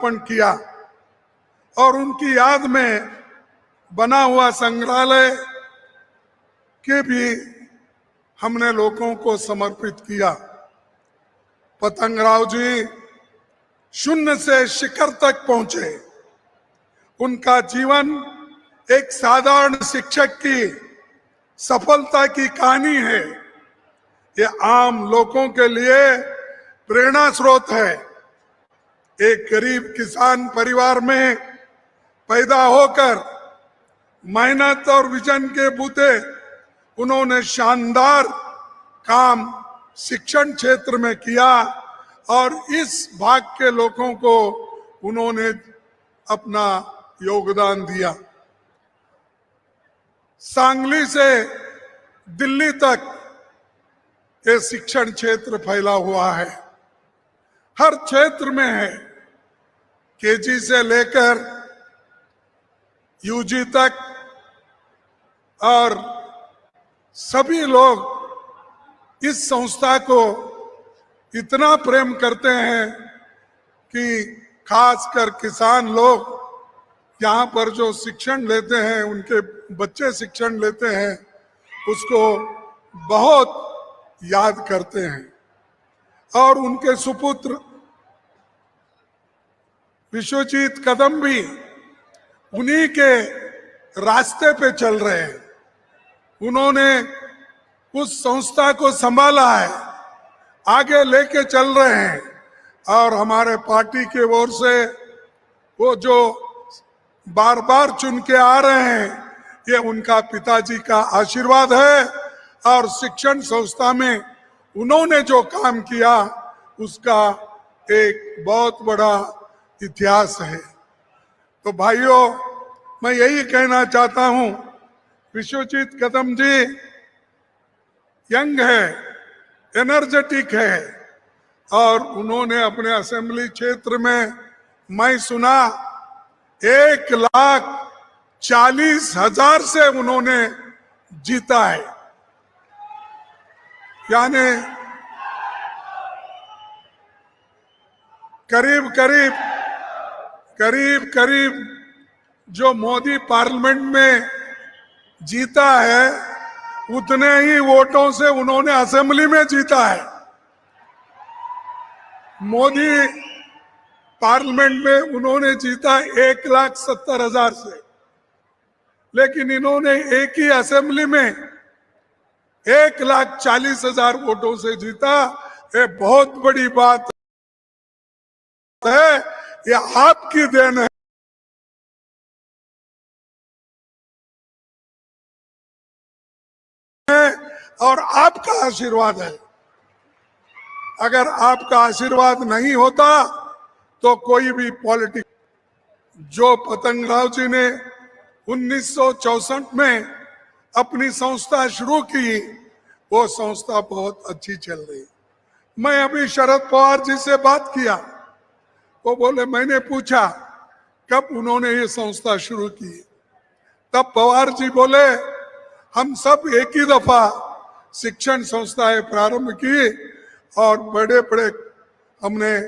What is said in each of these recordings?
अर्पण किया और उनकी याद में बना हुआ संग्रहालय के भी हमने लोगों को समर्पित किया। पतंगराव जी शून्य से शिखर तक पहुँचे। उनका जीवन एक साधारण शिक्षक की सफलता की कहानी है। ये आम लोगों के लिए प्रेरणा स्रोत है। एक गरीब किसान परिवार में पैदा होकर मेहनत और विजन के बूते उन्होंने शानदार काम शिक्षण क्षेत्र में किया और इस भाग के लोगों को उन्होंने अपना योगदान दिया। सांगली से दिल्ली तक ये शिक्षण क्षेत्र फैला हुआ है। हर क्षेत्र में है। केजी से लेकर यूजी तक और सभी लोग इस संस्था को इतना प्रेम करते हैं कि खासकर किसान लोग यहाँ पर जो शिक्षण लेते हैं, उनके बच्चे शिक्षण लेते हैं, उसको बहुत याद करते हैं। और उनके सुपुत्र विश्वजीत कदम भी उन्हीं के रास्ते पे चल रहे हैं। उन्होंने उस संस्था को संभाला है, आगे लेके चल रहे हैं और हमारे पार्टी के ओर से वो जो बार बार चुन के आ रहे हैं, ये उनका पिताजी का आशीर्वाद है और शिक्षण संस्था में उन्होंने जो काम किया, उसका एक बहुत बड़ा इतिहास है। तो भाइयों, मैं यही कहना चाहता हूँ, विश्वजीत कदम जी, यंग है एनर्जेटिक है, और उन्होंने अपने असेंबली क्षेत्र में, मैं सुना, एक लाख चालीस हज़ार से उन्होंने जीता है। यानी करीब करीब करीब करीब जो मोदी पार्लियामेंट में जीता है, उतने ही वोटों से उन्होंने असेंबली में जीता है। मोदी पार्लियामेंट में उन्होंने जीता एक लाख सत्तर हज़ार से। लेकिन इन्होंने एक ही असेंबली में एक लाख चालीस हज़ार वोटों से जीता। ये बहुत बड़ी बात है। ये आपकी देन है। और आपका आशीर्वाद है। अगर आपका आशीर्वाद नहीं होता तो कोई भी पॉलिटिक, जो पतंगराव जी ने 1964 में अपनी संस्था शुरू की, वो संस्था बहुत अच्छी चल रही। मैं अभी शरद पवार जी से बात किया। वो बोले, मैंने पूछा, कब उन्होंने ये संस्था शुरू की? तब पवार जी बोले, हम सब एक ही दफ़ा शिक्षण संस्थाएँ प्रारंभ की और बड़े बड़े हमने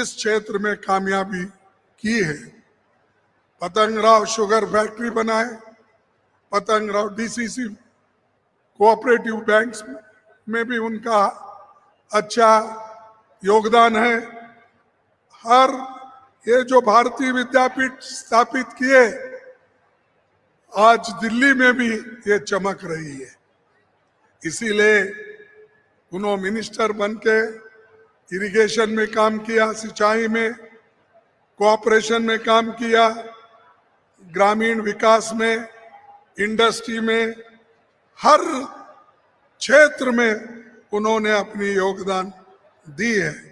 इस क्षेत्र में कामयाबी की है। पतंगराव शुगर फैक्ट्री बनाए, पतंगराव डीसीसी कोऑपरेटिव बैंक्स में भी उनका अच्छा योगदान है। हर ये जो भारतीय विद्यापीठ स्थापित किए, आज दिल्ली में भी ये चमक रही है। इसीलिए उन्होंने मिनिस्टर बन के इरिगेशन में काम किया, सिंचाई में, कोऑपरेशन में काम किया, ग्रामीण विकास में, इंडस्ट्री में, हर क्षेत्र में उन्होंने अपनी योगदान दी है।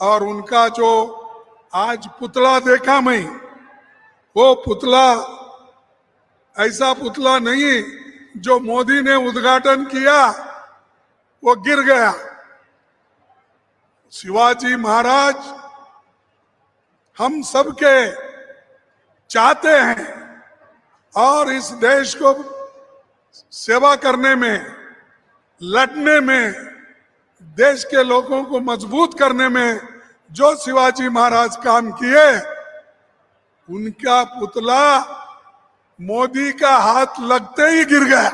और उनका जो आज पुतला देखा मैं, वो पुतला ऐसा पुतला नहीं जो मोदी ने उद्घाटन किया, वो गिर गया। शिवाजी महाराज, हम सबके चाहते हैं और इस देश को सेवा करने में लड़ने में देश के लोगों को मज़बूत करने में जो शिवाजी महाराज काम किए, उनका पुतला मोदी का हाथ लगते ही गिर गया।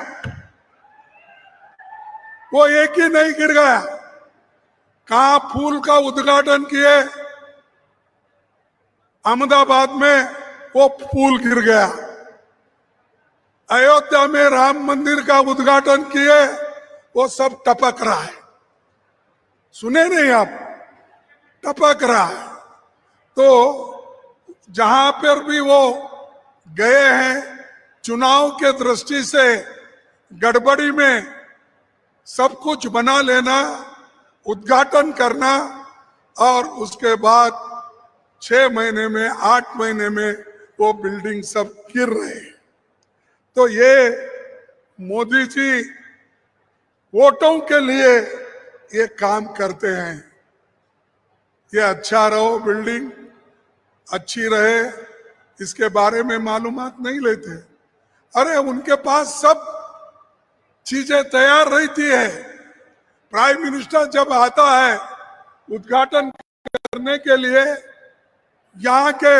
वो एक ही नहीं गिर गया। कहा फूल का उद्घाटन किए, अहमदाबाद में वो फूल गिर गया। अयोध्या में राम मंदिर का उद्घाटन किए, वो सब टपक रहा है। सुने नहीं आप, टपक रहा है। तो जहाँ पर भी वो गए हैं, चुनाव के दृष्टि से गड़बड़ी में सब कुछ बना लेना, उद्घाटन करना और उसके बाद छह महीने में, आठ महीने में वो बिल्डिंग सब गिर रहे तो ये मोदी जी, वोटों के लिए ये काम करते हैं। ये अच्छा रहो, बिल्डिंग अच्छी रहे, इसके बारे में मालूमात नहीं लेते। अरे, उनके पास सब चीज़ें तैयार रहती है। प्राइम मिनिस्टर जब आता है उद्घाटन करने के लिए, यहाँ के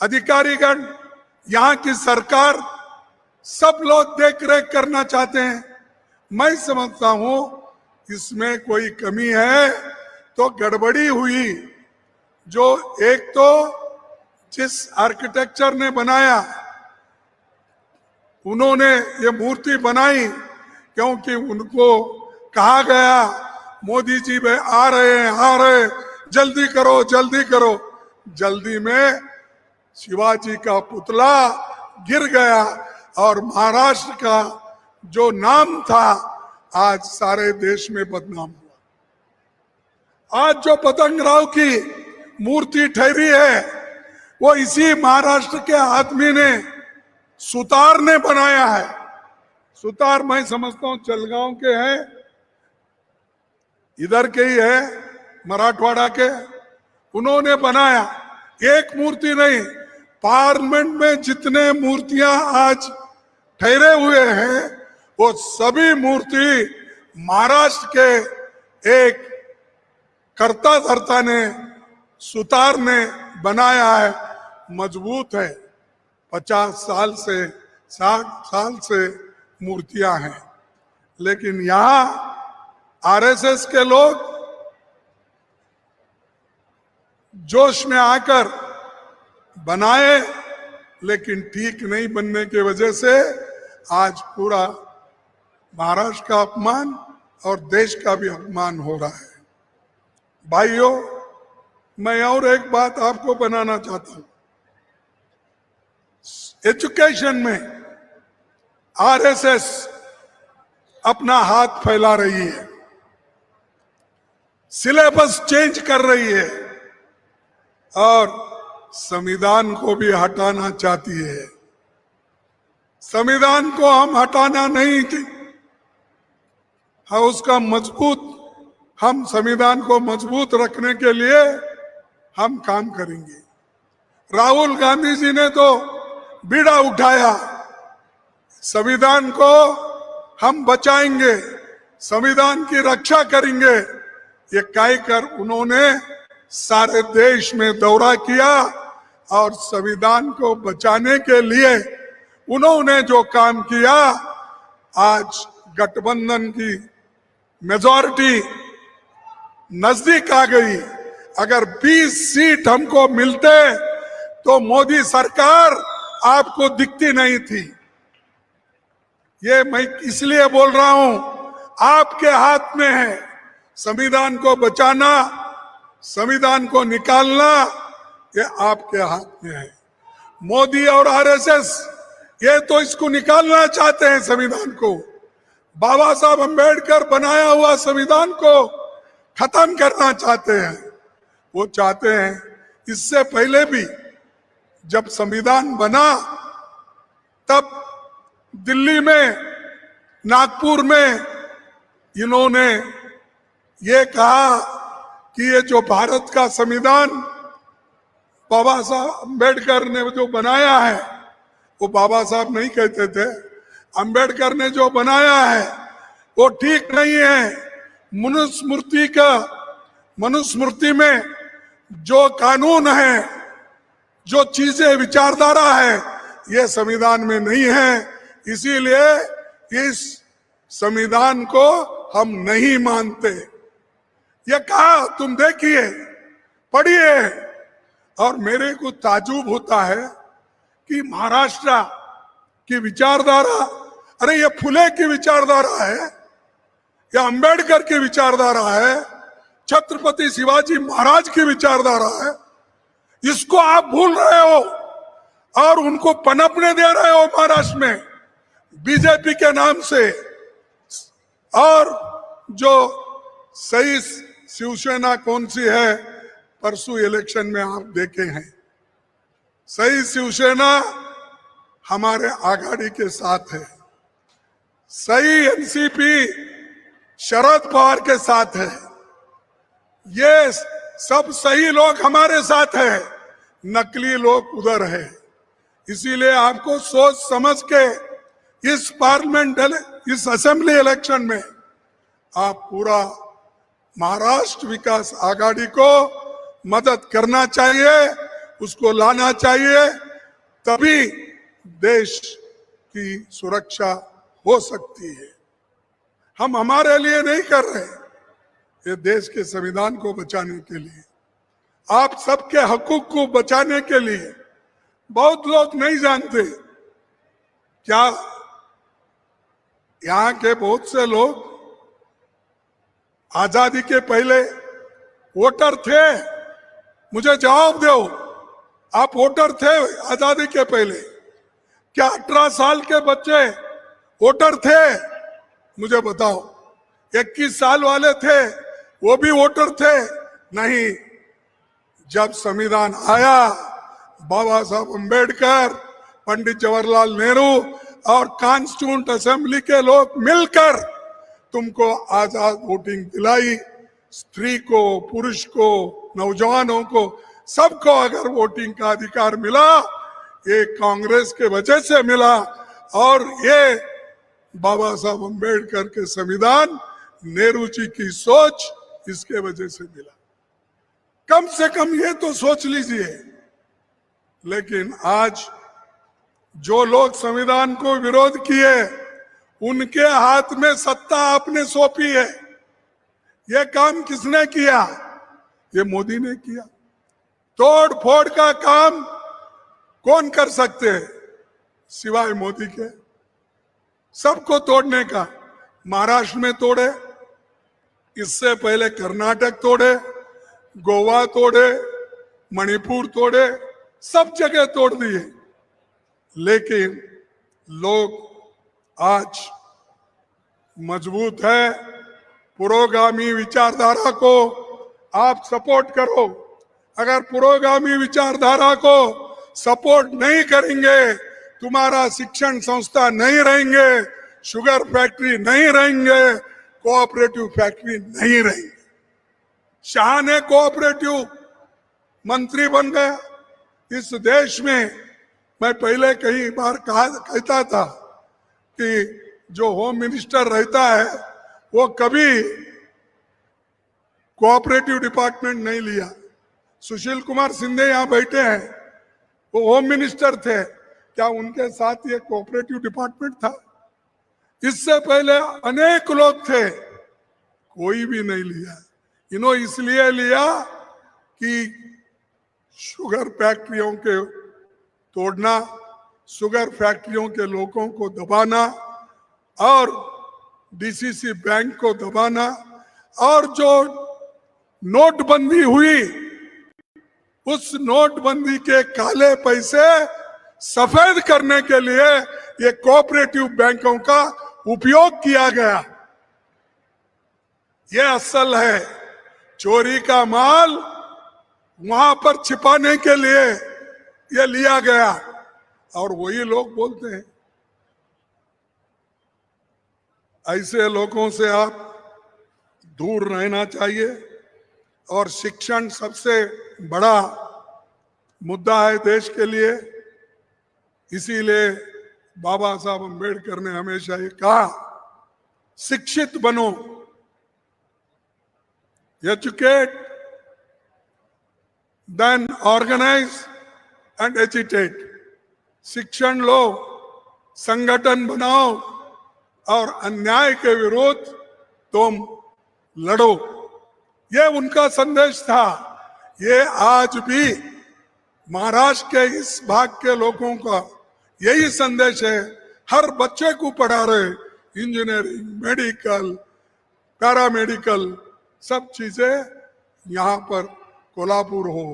अधिकारीगण, यहाँ की सरकार सब लोग देख रेख करना चाहते हैं। मैं समझता हूँ इसमें कोई कमी है तो गड़बड़ी हुई। जो एक तो जिस आर्किटेक्चर ने बनाया, उन्होंने ये मूर्ति बनाई, क्योंकि उनको कहा गया, मोदी जी वे आ रहे हैं, आ रहे जल्दी करो जल्दी करो। जल्दी में शिवाजी का पुतला गिर गया, और महाराष्ट्र का जो नाम था आज सारे देश में बदनाम हुआ। आज जो पतंग राव की मूर्ति ठहरी है, वो इसी महाराष्ट्र के आदमी ने, सुतार ने बनाया है। सुतार मैं समझता हूँ चलगांव के हैं, इधर के ही है, मराठवाड़ा के। उन्होंने बनाया, एक मूर्ति नहीं, पार्लियामेंट में जितने मूर्तियाँ आज ठहरे हुए हैं वो सभी मूर्ति महाराष्ट्र के एक कर्ता धर्ता ने, सुतार ने बनाया है, मज़बूत है। पचास साल से, साठ साल से मूर्तियाँ हैं। लेकिन यहाँ आरएसएस के लोग जोश में आकर बनाए, लेकिन ठीक नहीं बनने की वजह से आज पूरा महाराष्ट्र का अपमान और देश का भी अपमान हो रहा है। भाइयों, मैं और एक बात आपको बनाना चाहता हूँ। एजुकेशन में आरएसएस अपना हाथ फैला रही है। सिलेबस चेंज कर रही है और संविधान को भी हटाना चाहती है। संविधान को हम हटाना नहीं हाँ उसका मज़बूत, हम संविधान को मज़बूत रखने के लिए हम काम करेंगे। राहुल गांधी जी ने तो बीड़ा उठाया, संविधान को हम बचाएँगे, संविधान की रक्षा करेंगे। ये कहकर उन्होंने सारे देश में दौरा किया और संविधान को बचाने के लिए उन्होंने जो काम किया, आज गठबंधन की मेजॉरिटी नज़दीक आ गई। अगर 20 सीट हमको मिलते तो मोदी सरकार आपको दिखती नहीं थी। ये मैं इसलिए बोल रहा हूँ, आपके हाथ में है संविधान को बचाना, संविधान को निकालना, ये आपके हाथ में है। मोदी और आरएसएस, ये तो इसको निकालना चाहते हैं संविधान को। बाबा साहब अंबेडकर बनाया हुआ संविधान को खत्म करना चाहते हैं। वो चाहते हैं इससे पहले भी जब संविधान बना, तब दिल्ली में, नागपुर में इन्होंने ये कहा कि ये जो भारत का संविधान बाबा साहब अंबेडकर ने जो बनाया है, वो बाबा साहब नहीं कहते थे। अंबेडकर ने जो बनाया है, वो ठीक नहीं है। मनुस्मृति का, मनुस्मृति में जो कानून है, जो चीज़ें विचारधारा है, ये संविधान में नहीं है। इसीलिए इस संविधान को हम नहीं मानते। ये कहा, तुम देखिए, पढ़िए। और मेरे को ताजुब होता है कि महाराष्ट्र की विचारधारा अरे ये फुले की विचारधारा है, या अंबेडकर की विचारधारा है, छत्रपति शिवाजी महाराज की विचारधारा है, इसको आप भूल रहे हो और उनको पनपने दे रहे हो महाराष्ट्र में, बीजेपी के नाम से। और जो सही शिवसेना कौन सी है, परसों इलेक्शन में आप देखे हैं। सही शिवसेना हमारे आघाड़ी के साथ है। सही एनसीपी शरद पवार के साथ है। ये सब सही लोग हमारे साथ है। नकली लोग उधर है। इसीलिए आपको सोच समझ के इस पार्लियामेंट इस असेंबली इलेक्शन में आप पूरा महाराष्ट्र विकास आघाड़ी को मदद करना चाहिए, उसको लाना चाहिए, तभी देश की सुरक्षा हो सकती है। हम हमारे लिए नहीं कर रहे ये देश के संविधान को बचाने के लिए। आप सबके हकूक को बचाने के लिए। बहुत लोग नहीं जानते। क्या यहाँ के बहुत से लोग आज़ादी के पहले वोटर थे? मुझे जवाब दो। आप वोटर थे आज़ादी के पहले। क्या अठारह साल के बच्चे वोटर थे। मुझे बताओ 21 साल वाले थे, वो भी वोटर थे। नहीं, जब संविधान आया, बाबा साहब अंबेडकर पंडित जवाहरलाल नेहरू और कॉन्स्टिट्यूंट असेंबली के लोग मिलकर तुमको आज़ाद वोटिंग दिलाई। स्त्री को, पुरुष को, नौजवानों को, सबको अगर वोटिंग का अधिकार मिला, ये कांग्रेस के वजह से मिला और ये बाबा साहब अंबेडकर के संविधान नेहरू जी की सोच इसके वजह से मिला। कम से कम ये तो सोच लीजिए। लेकिन आज जो लोग संविधान को विरोध किए, उनके हाथ में सत्ता आपने सौंपी है। यह काम किसने किया? ये मोदी ने किया। तोड़ फोड़ का काम कौन कर सकते हैं? सिवाय मोदी के। सबको तोड़ने का। महाराष्ट्र में तोड़े, इससे पहले कर्नाटक तोड़े, गोवा तोड़े, मणिपुर तोड़े, सब जगह तोड़ दिए। लेकिन लोग आज मज़बूत है, पुरोगामी विचारधारा को आप सपोर्ट करो। अगर पुरोगामी विचारधारा को सपोर्ट नहीं करेंगे तुम्हारा शिक्षण संस्था नहीं रहेंगे शुगर फैक्ट्री नहीं रहेंगे कोऑपरेटिव फैक्ट्री नहीं रहेंगे। शाह ने कोऑपरेटिव मंत्री बन गया। इस देश में मैं पहले कई बार कहा, कहता था कि जो होम मिनिस्टर रहता है, वो कभी कोऑपरेटिव डिपार्टमेंट नहीं लिया। सुशील कुमार सिंधे यहाँ बैठे हैं, वो होम मिनिस्टर थे। क्या उनके साथ ये कोऑपरेटिव डिपार्टमेंट था? इससे पहले अनेक लोग थे, कोई भी नहीं लिया। इन्हों इसलिए लिया कि शुगर फैक्ट्रियों के तोड़ना शुगर फैक्ट्रियों के लोगों को दबाना, और डीसीसी बैंक को दबाना, और जो नोटबंदी हुई, उस नोटबंदी के काले पैसे सफ़ेद करने के लिए ये कोऑपरेटिव बैंकों का उपयोग किया गया। ये असल है। चोरी का माल वहाँ पर छिपाने के लिए ये लिया गया। और वही लोग बोलते हैं। ऐसे लोगों से आप दूर रहना चाहिए। और शिक्षण सबसे बड़ा मुद्दा है देश के लिए। इसीलिए बाबा साहब अंबेडकर ने हमेशा ये कहा, शिक्षित बनो। Educate then organise and agitate शिक्षण लो, संगठन बनाओ और अन्याय के विरोध तुम लड़ो। ये उनका संदेश था। ये आज भी महाराष्ट्र के इस भाग के लोगों का यही संदेश है। हर बच्चे को पढ़ा रहे। इंजीनियरिंग, मेडिकल, पैरामेडिकल, सब चीज़ें यहाँ पर कोल्हापुर हो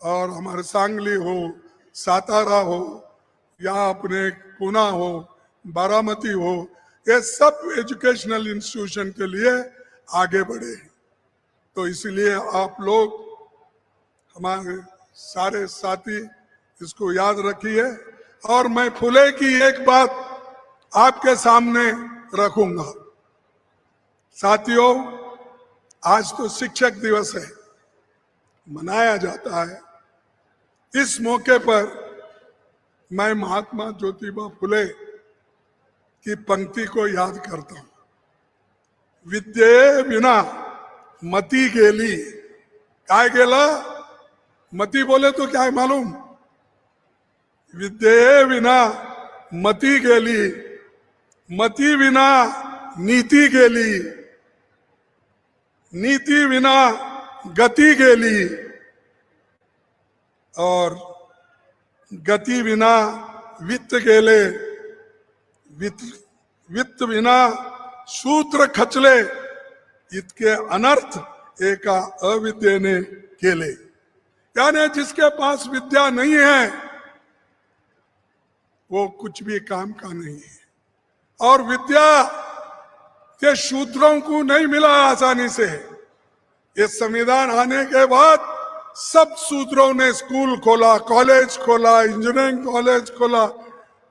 और हमारे सांगली हो, सातारा हो या अपने पुना हो, बारामती हो, ये सब एजुकेशनल इंस्टीट्यूशन के लिए आगे बढ़े तो इसलिए आप लोग, हमारे सारे साथी, इसको याद रखिए। और मैं फुले की एक बात आपके सामने रखूँगा। साथियों, आज तो शिक्षक दिवस है, मनाया जाता है। इस मौके पर मैं महात्मा ज्योतिबा फुले की पंक्ति को याद करता हूँ। विद्ये बिना मती गेली काय गेला मती बोले तो क्या है मालूम? विद्ये विना, मती गेली मती विना, नीति गेली नीति विना, गति गेली और गति विना, वित्त गेले वित्त वित्त विना, सूत्र खचले इतके अनर्थ एका अविद्येने केले। यानी जिसके पास विद्या नहीं है वो कुछ भी काम का नहीं है। और विद्या, ये शूद्रों को नहीं मिला आसानी से। ये संविधान आने के बाद सब सूत्रों ने स्कूल खोला, कॉलेज खोला, इंजीनियरिंग कॉलेज खोला,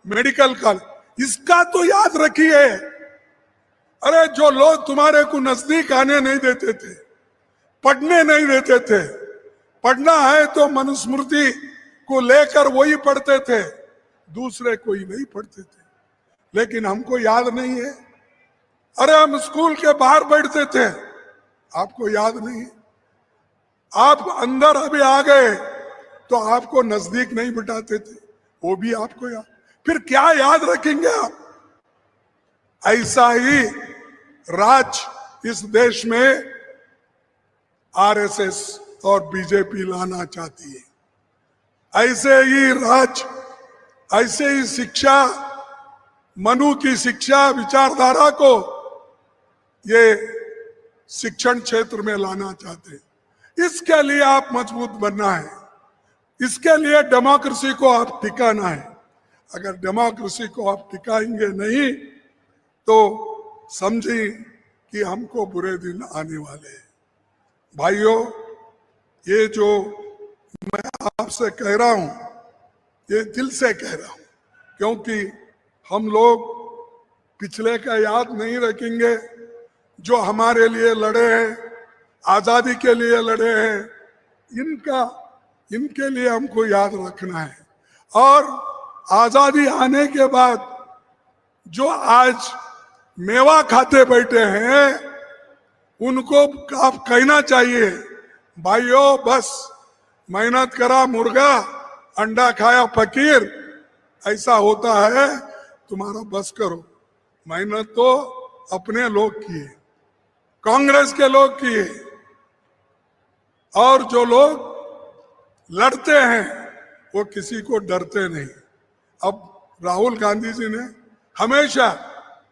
मेडिकल कॉलेज। इसका तो याद रखिए। अरे, जो लोग तुम्हारे को नज़दीक आने नहीं देते थे, पढ़ने नहीं देते थे, पढ़ना है तो मनुस्मृति को लेकर वही पढ़ते थे। दूसरे कोई नहीं पढ़ते थे। लेकिन हमको याद नहीं है। अरे, हम स्कूल के बाहर बैठते थे। आपको याद नहीं आप अंदर अभी आ गए तो आपको नज़दीक नहीं बिठाते थे। वो भी आपको याद। फिर क्या याद रखेंगे आप? ऐसा ही राज इस देश में आरएसएस और बीजेपी लाना चाहती है। ऐसे ही राज ऐसे ही शिक्षा, मनु की शिक्षा विचारधारा को ये शिक्षण क्षेत्र में लाना चाहते हैं। इसके लिए आप मज़बूत बनना है। इसके लिए डेमोक्रेसी को आप टिकाना है। अगर डेमोक्रेसी को आप टिकाएँगे नहीं तो समझी कि हमको बुरे दिन आने वाले हैं। भाइयों, ये जो मैं आपसे कह रहा हूँ ये दिल से कह रहा हूँ, क्योंकि हम लोग पिछले का याद नहीं रखेंगे, जो हमारे लिए लड़े हैं, आज़ादी के लिए लड़े हैं, इनका, इनके लिए हमको याद रखना है। और आज़ादी आने के बाद जो आज मेवा खाते बैठे हैं, उनको आप कहना चाहिए, भाइयों, बस मेहनत करा मुर्गा। अंडा खाया फकीर, ऐसा होता है, तुम्हारा बस करो। मेहनत तो अपने लोग किए कांग्रेस के लोग किए और जो लोग लड़ते हैं, वो किसी को डरते नहीं। अब राहुल गांधी जी ने हमेशा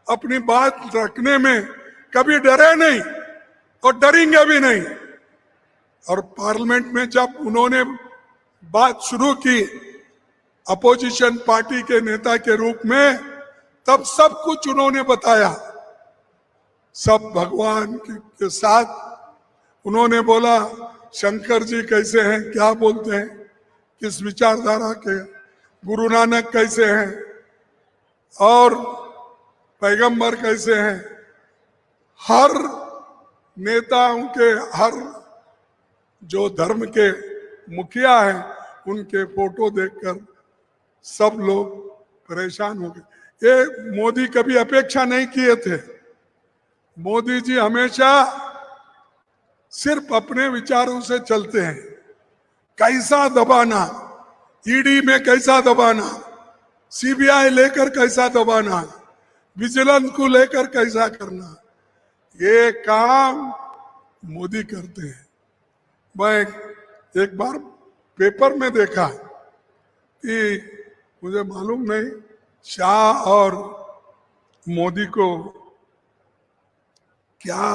अपनी बात रखने में कभी डरे नहीं और डरेंगे भी नहीं। और पार्लियामेंट में जब उन्होंने बात शुरू की अपोजिशन पार्टी के नेता के रूप में, तब सब कुछ उन्होंने बताया। सब भगवान के साथ उन्होंने बोला, शंकर जी कैसे हैं? क्या बोलते हैं? किस विचारधारा के? गुरु नानक कैसे हैं? और पैगंबर कैसे हैं? हर नेताओं के, हर जो धर्म के मुखिया हैं उनके फ़ोटो देखकर सब लोग परेशान हो गए। ये मोदी कभी अपेक्षा नहीं किए थे। मोदी जी हमेशा सिर्फ़ अपने विचारों से चलते हैं। कैसा दबाना? ईडी में कैसा दबाना? सीबीआई लेकर कैसा दबाना? विजिलेंस को लेकर कैसा करना? ये काम मोदी करते हैं। मैं एक बार पेपर में देखा कि मुझे मालूम नहीं, शाह और मोदी को क्या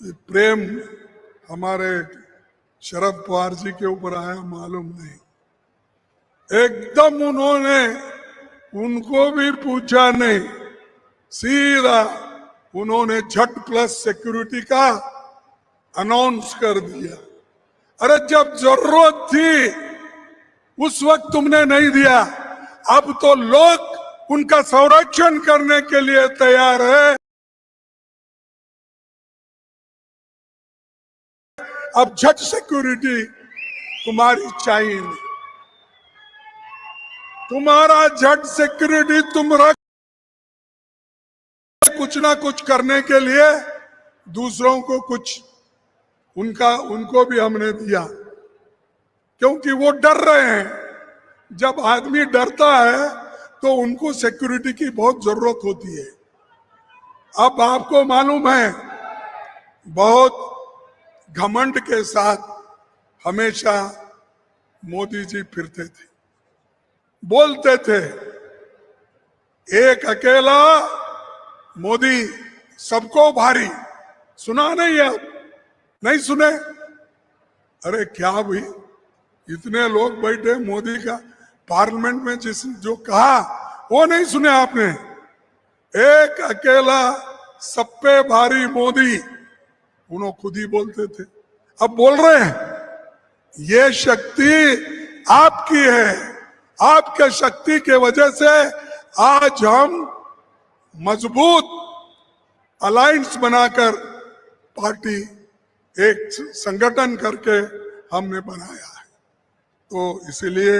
प्रेम हमारे शरद पवार जी के ऊपर आया, मालूम नहीं। एकदम उन्होंने उनको भी पूछा नहीं। सीधा उन्होंने छठ प्लस सिक्योरिटी का अनाउंस कर दिया। अरे जब ज़रूरत थी, उस वक्त तुमने नहीं दिया। अब तो लोग उनका संरक्षण करने के लिए तैयार है। अब झट सिक्योरिटी तुम्हारी चाहिए। तुम्हारा झट सिक्योरिटी तुम रख कुछ ना कुछ करने के लिए दूसरों को कुछ उनका, उनको भी हमने दिया। क्योंकि वो डर रहे हैं। जब आदमी डरता है तो उनको सिक्योरिटी की बहुत ज़रूरत होती है। अब आपको मालूम है, बहुत घमंड के साथ हमेशा मोदी जी फिरते थे। बोलते थे, एक अकेला मोदी सबको भारी। सुना नहीं है नहीं सुने? अरे क्या भाई इतने लोग बैठे मोदी का पार्लियामेंट में जिस जो कहा, वो नहीं सुने आपने? एक अकेला सब पे भारी मोदी उन्होंने खुद ही बोलते थे। अब बोल रहे हैं, ये शक्ति आपकी है। आपके शक्ति के वजह से आज हम मज़बूत अलायंस बनाकर पार्टी एक संगठन करके हमने बनाया है। तो इसीलिए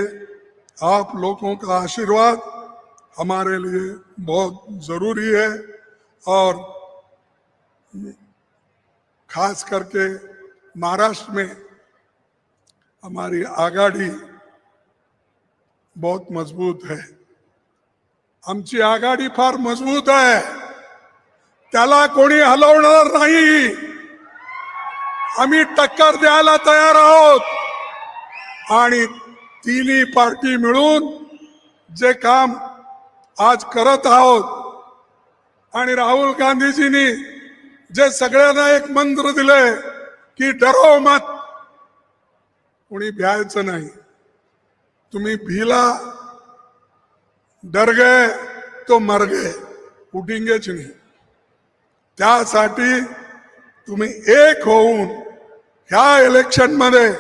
आप लोगों का आशीर्वाद हमारे लिए बहुत ज़रूरी है और खास करके महाराष्ट्र में हमारी आघाडी बहुत मज़बूत है। आमची आघाडी फार मज़बूत आहे त्याला कोणी हलवणार नाही। आम्ही टक्कर द्यायला तयार आहोत. आणि तिन्ही पार्टी मिळून जे काम आज करत आहोत. आणि राहुल गांधीजींनी जे सगळ्यांना एक मंत्र दिले की डरो मत. कोणी भ्यायचं नाही. तुम्ही भिला डर गए तो मर गए उठेंगेच नाही. त्यासाठी तुम्ही एक होऊन ह्या इलेक्शनमध्ये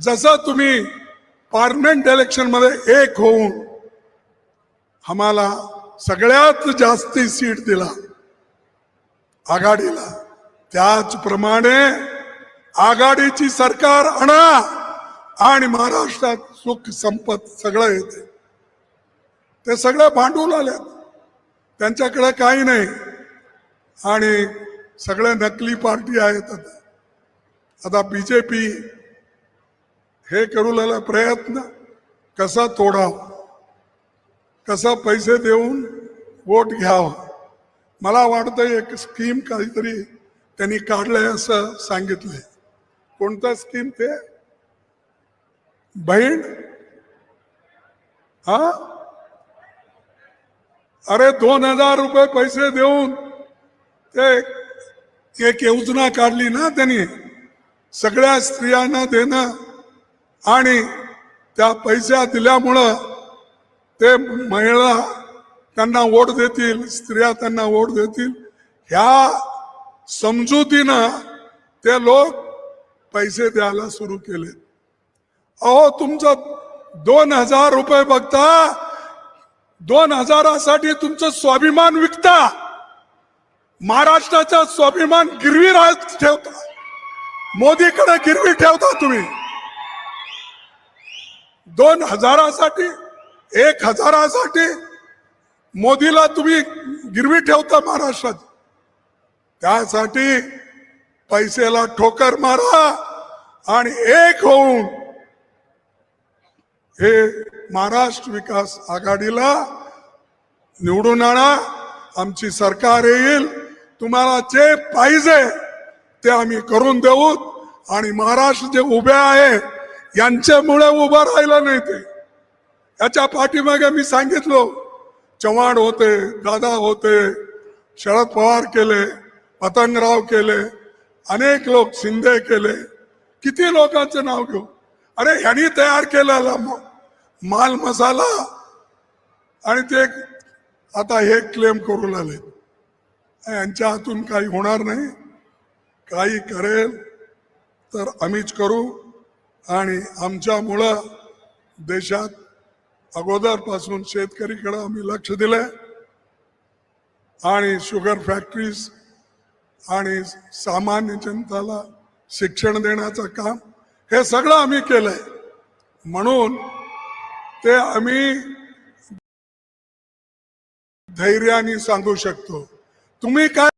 जसं तुम्ही पार्लमेंट इलेक्शनमध्ये एक होऊन आम्हाला सगळ्यात जास्ती सीट दिला आघाडीला. त्याचप्रमाणे आघाडीची सरकार आणा आणि महाराष्ट्रात सुख संपत सगळं येते. ते सगळं भांडून आल्यात. त्यांच्याकडे काही नाही. आणि सगळे नकली पार्टी आहेत आता. आता बीजेपी हे करू लागला प्रयत्न कसा तोडाव? कसा पैसे देऊन वोट घ्यावं? मला वाटतं एक स्कीम काहीतरी त्यांनी काढलंय असं सांगितलंय. कोणता स्कीम ते? बहीण? हा? अरे दोन हजार रुपये पैसे देऊन ते एक योजना काढली ना त्यांनी. सगळ्या स्त्रियांना देणं आणि त्या पैसा दिल्यामुळं ते महिला त्यांना वोट देतील स्त्रिया त्यांना वोट देतील. ह्या समजुतीनं ते लोक पैसे द्यायला सुरू केले अहो तुमचं दोन हजार रुपये बघता दोन हजारासाठी तुमचं स्वाभिमान विकता. महाराष्ट्राचा स्वाभिमान गिरवी राहत ठेवता. मोदीकडे गिरवी ठेवता तुम्ही. दोन हजारासाठी एक हजारासाठी मोदीला तुम्ही गिरवी ठेवता महाराष्ट्रात. त्यासाठी पैसेला ठोकर मारा आणि एक होऊन हे महाराष्ट्र विकास आघाडीला निवडून आणा. आमची सरकार येईल. तुम्हाला जे पाहिजे ते आम्ही करून देऊ आणि महाराष्ट्र जे उभे आहे यांच्यामुळे उभं राहिलं नाही ते. याच्या पाठीमागे मी सांगितलो चव्हाण होते दादा होते शरद पवार केले पतंगराव केले अनेक लोक शिंदे केले. किती लोकांचं नाव घेऊ? अरे ह्यांनी तयार केलेला माल मसाला. आणि ते आता हे क्लेम करू लागले. यांच्या हातून काही होणार नाही. काही करेल तर आम्हीच करू आणि आमच्यामुळं देशात अगोदरपासून शेतकरीकडं आम्ही लक्ष दिलं आणि शुगर फॅक्टरीज आणि सामान्य जनताला शिक्षण देण्याचं काम हे सगळं आम्ही केलंय. म्हणून ते आम्ही धैर्याने सांगू शकतो. तुम्ही काय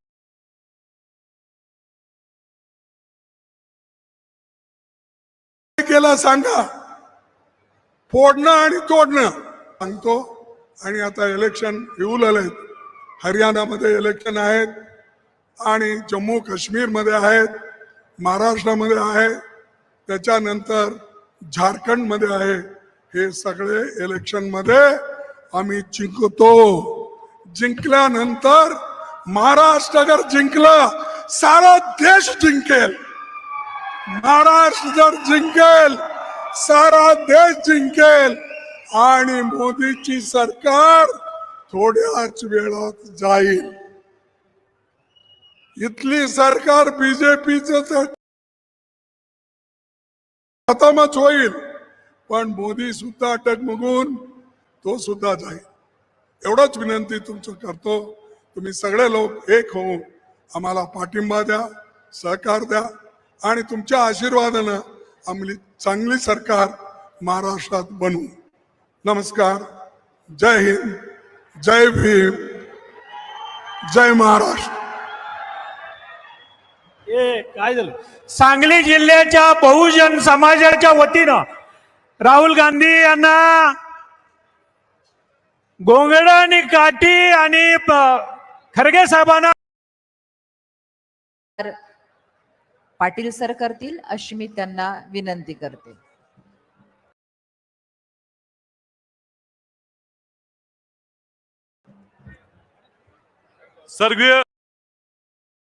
केला सांगा. फोडणं आणि तोडणं सांगतो. आणि आता इलेक्शन येऊ लागलेत हरियाणामध्ये इलेक्शन आहेत आणि जम्मू काश्मीरमध्ये आहेत महाराष्ट्रामध्ये आहे त्याच्यानंतर झारखंडमध्ये आहे. हे सगळे इलेक्शनमध्ये आम्ही जिंकतो. जिंकल्यानंतर महाराष्ट्र अगर जिंकलं सारा देश जिंकेल. महाराष्ट्र जर जिंकेल सारा देश जिंकेल आणि मोदीची सरकार थोड्याच वेळात जाईल. इथली सरकार बीजेपीच खतमच होईल पण मोदी सुद्धा टगमगून तो सुद्धा जाईल. एवढंच विनंती तुमचं करतो. तुम्ही सगळे लोक एक होऊन आम्हाला पाठिंबा द्या सहकार द्या. आणि तुमच्या आशीर्वादानं आमली चांगली सरकार महाराष्ट्रात बनवू. नमस्कार. जय हिंद. जय भीम. जय महाराष्ट्र. हे काय झालं? सांगली जिल्ह्याच्या बहुजन समाजाच्या वतीनं राहुल गांधी यांना गोंगड आणि काठी आणि खरगे साहेबांना पाटील सर करतील अशी मी त्यांना विनंती करते सर्गीय